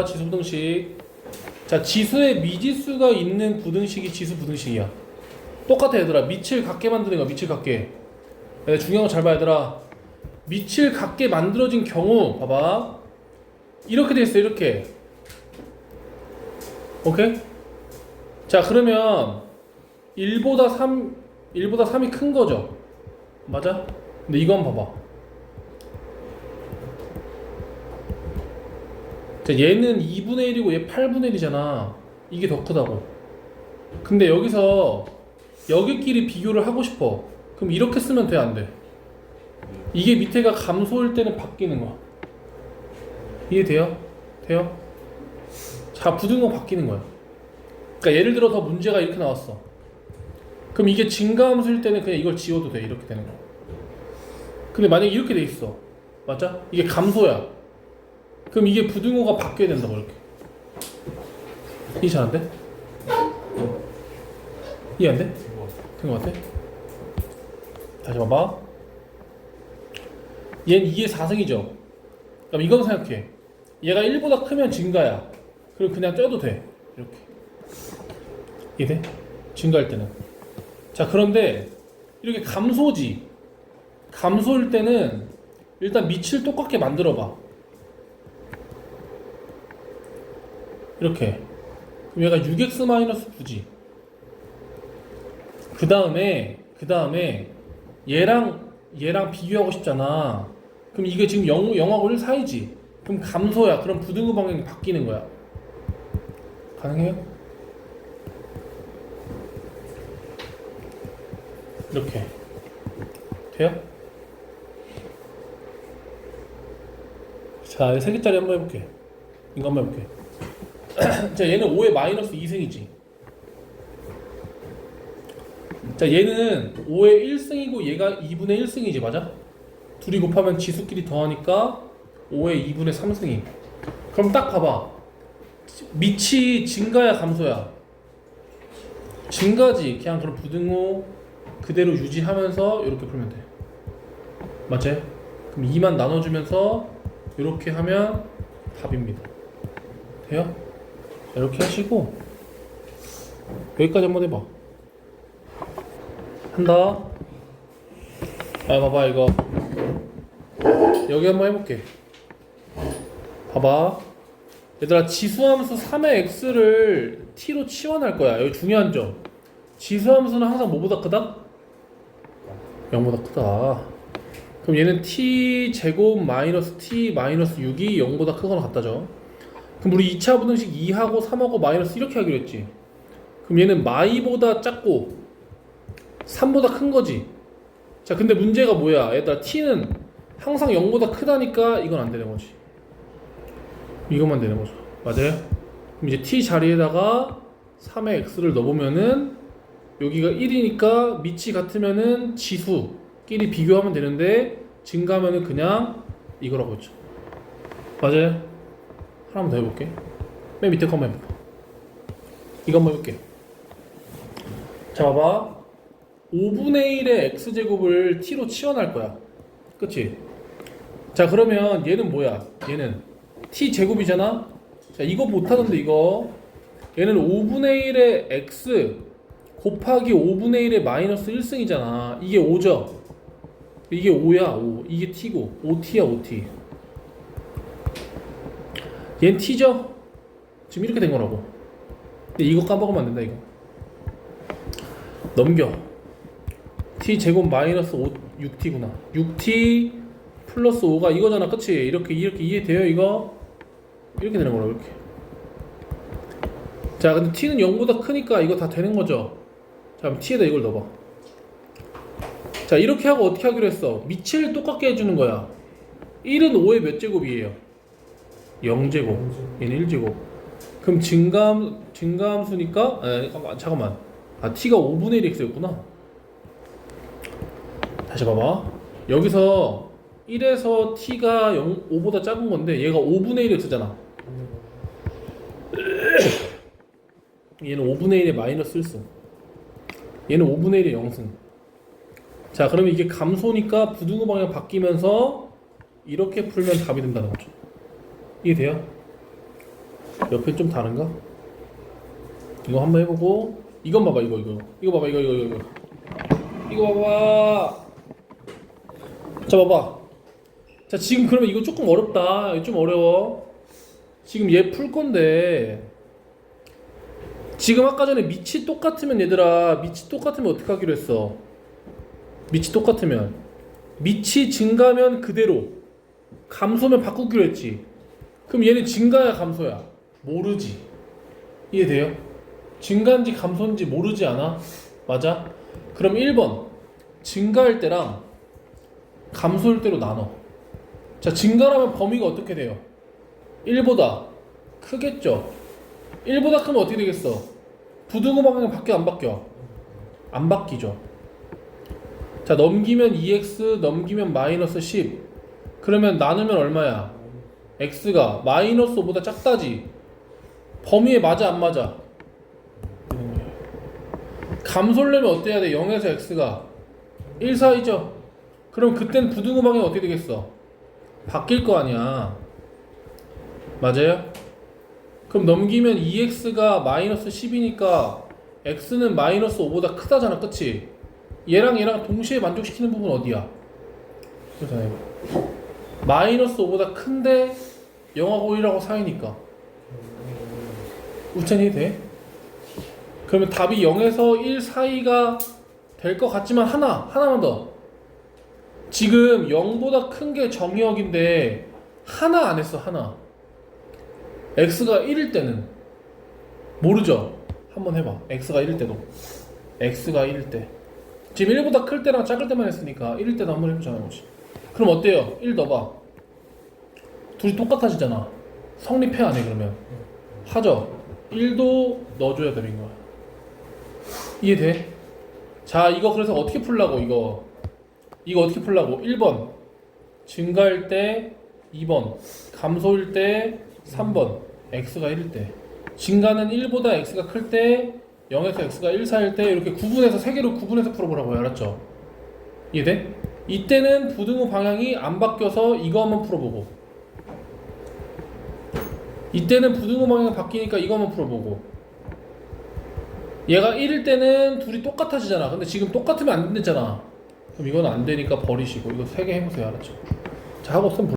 지수 부등식. 자, 지수에 미지수가 있는 부등식이 지수 부등식이야. 똑같아 얘들아. 밑을 같게 만드는 거야. 밑을 같게. 얘들 중요한 거 잘 봐 얘들아. 밑을 같게 만들어진 경우 봐봐. 이렇게 돼 있어. 이렇게. 오케이? 자, 그러면 1보다 3 1보다 3이 큰 거죠. 맞아? 근데 한번 봐봐. 자, 얘는 2분의 1이고 얘 8분의 1이잖아. 이게 더 크다고. 근데 여기서 여기끼리 비교를 하고 싶어. 그럼 이렇게 쓰면 돼, 안 돼? 이게 밑에가 감소일 때는 바뀌는 거야. 이해돼요? 돼요? 자, 부등호 바뀌는 거야. 그러니까 예를 들어서 문제가 이렇게 나왔어. 그럼 이게 증가함수일 때는 그냥 이걸 지워도 돼. 이렇게 되는 거야. 근데 만약에 이렇게 돼 있어. 맞아? 이게 감소야. 그럼 이게 부등호가 바뀌어야 된다고 이렇게. 이해 잘 안 돼? 이해 안 돼? 된 것 같아? 다시 봐봐. 얘는 2의 4승이죠. 그럼 이건 생각해. 얘가 1보다 크면 증가야. 그럼 그냥 쪄도 돼. 이렇게. 이해 돼? 증가할 때는. 자 그런데 이렇게 감소지. 감소일 때는 일단 밑을 똑같게 만들어 봐 이렇게 얘가 6x 마이너스 9지 그 다음에 그 다음에 얘랑 얘랑 비교하고 싶잖아 그럼 이게 지금 0, 0하고 1 사이지 그럼 감소야 그럼 부등호 방향이 바뀌는 거야 가능해요? 이렇게 돼요? 자, 세 개짜리 한번 해볼게. 이거 한번 해볼게. 자, 얘는 5의 마이너스 2승이지. 자, 얘는 5의 1승이고 얘가 2분의 1승이지, 맞아? 둘이 곱하면 지수끼리 더하니까 5의 2분의 3승이. 그럼 딱 봐봐. 밑이 증가야, 감소야? 증가지. 그냥 그럼 부등호 그대로 유지하면서 이렇게 풀면 돼. 맞지? 그럼 2만 나눠주면서 이렇게 하면 답입니다. 돼요? 이렇게 하시고 여기까지 한번 해봐. 한다. 아 봐봐 이거. 여기 한번 해볼게. 봐봐. 얘들아 지수함수 3의 x를 t로 치환할 거야. 여기 중요한 점. 지수함수는 항상 뭐보다 크다? 0보다 크다. 그럼 얘는 t 제곱 마이너스 t 마이너스 6이 0보다 크거나 같다죠 그럼 우리 2차 부등식 2하고 3하고 마이너스 이렇게 하기로 했지. 그럼 얘는 마이보다 작고 3보다 큰 거지. 자, 근데 문제가 뭐야? 얘들아, t는 항상 0보다 크다니까 이건 안 되는 거지. 이것만 되는 거죠. 맞아요? 그럼 이제 t 자리에다가 3의 x를 넣어보면은 여기가 1이니까 밑이 같으면은 지수끼리 비교하면 되는데 증가하면은 그냥 이거라고 했죠. 맞아요? 하나만 더 해볼게. 맨 밑에 해볼까? 이거 한번 해볼게. 자, 봐봐. 5분의 1의 x제곱을 t로 치환할 거야. 그치? 자, 그러면 얘는 뭐야? 얘는 t제곱이잖아? 자, 이거 못하는데, 이거. 얘는 5분의 1의 x 곱하기 5분의 1의 마이너스 1승이잖아. 이게 5죠? 이게 5야, 5. 이게 t고. 5t야, 5t. 얘는 t죠? 지금 이렇게 된 거라고. 근데 이거 까먹으면 안 된다, 이거. 넘겨. t 제곱 마이너스 5, 6t구나. 6t 플러스 5가 이거잖아, 그치? 이렇게, 이렇게 이해돼요, 이거? 이렇게 되는 거라고, 이렇게. 자, 근데 t는 0보다 크니까 이거 다 되는 거죠? 자, 그럼 t에다 이걸 넣어봐. 자, 이렇게 하고 어떻게 하기로 했어? 밑을 똑같게 해주는 거야. 1은 5의 몇 제곱이에요? 0제곱 얘는 1제곱. 그럼 증가함 증가함수니까 에, 잠깐만, 아 t가 5분의 1 x였구나. 다시 봐봐. 여기서 1에서 t가 0, 5보다 작은 건데 얘가 5분의 1 x잖아. 얘는 5분의 1에 마이너스 1승. 얘는 5분의 1에 0승. 자 그러면 이게 감소니까 부등호 방향 바뀌면서 이렇게 풀면 답이 된다는 거죠 이해돼요? 옆에 좀 다른가? 이거 한번 해보고 이건 봐봐 이거 이거. 이거 봐봐 이거 이거 이거. 이거 이거 봐봐. 자 봐봐. 자 지금 그러면 이거 조금 어렵다. 이거 좀 어려워. 지금 얘 풀 건데. 지금 아까 전에 밑이 똑같으면 얘들아 밑이 똑같으면 어떻게 하기로 했어? 밑이 똑같으면. 밑이 증가면 그대로. 감소면 바꾸기로 했지 그럼 얘는 증가야 감소야 모르지 이해돼요? 증가인지 감소인지 모르지 않아? 맞아? 그럼 1번 증가할 때랑 감소할 때로 나눠 자 증가라면 범위가 어떻게 돼요? 1보다 크겠죠 1보다 크면 어떻게 되겠어? 부등호 방향 바뀌어 안 바뀌어? 안 바뀌죠 자 넘기면 2x 넘기면 마이너스 10 그러면 나누면 얼마야? X가 마이너스 5보다 작다지 범위에 맞아 안 맞아? 감소를 내면 어때야 돼? 0에서 x가 1 사이죠? 그럼 그땐 부등호 방향이 어떻게 되겠어? 바뀔 거 아니야 맞아요? 그럼 넘기면 2x가 마이너스 10이니까 x는 마이너스 5보다 크다잖아 그치? 얘랑 얘랑 동시에 만족시키는 부분 어디야? 마이너스 5보다 큰데 0하고 1하고 사이니까. 우천이 돼? 그러면 답이 0에서 1 사이가 될 것 같지만 하나 하나만 더. 지금 0보다 큰 게 정의역인데 하나 안 했어 하나. X가 1일 때는. 모르죠? 한번 해봐. X가 1일 때도. X가 1일 때. 지금 1보다 클 때랑 작을 때만 했으니까 1일 때도 한번 해보자는 거지. 그럼 어때요? 1 넣어봐 둘이 똑같아지잖아. 성립해 안 해 그러면. 하죠. 1도 넣어줘야 되는 거야. 이해돼? 자 이거 그래서 어떻게 풀라고 이거? 이거 어떻게 풀라고? 1번. 증가할 때 2번. 감소일 때 3번. x가 1일 때. 증가는 1보다 x가 클 때 0에서 x가 1 사이일 때 이렇게 구분해서 세 개로 구분해서 풀어보라고요. 알았죠? 이해돼? 이때는 부등호 방향이 안 바뀌어서 이거 한번 풀어보고 이때는 부등호 방향이 바뀌니까 이거 한번 풀어보고. 얘가 1일 때는 둘이 똑같아지잖아. 근데 지금 똑같으면 안 된댔잖아. 그럼 이건 안 되니까 버리시고 이거 세개 해보세요 알았죠? 자 하고 없으면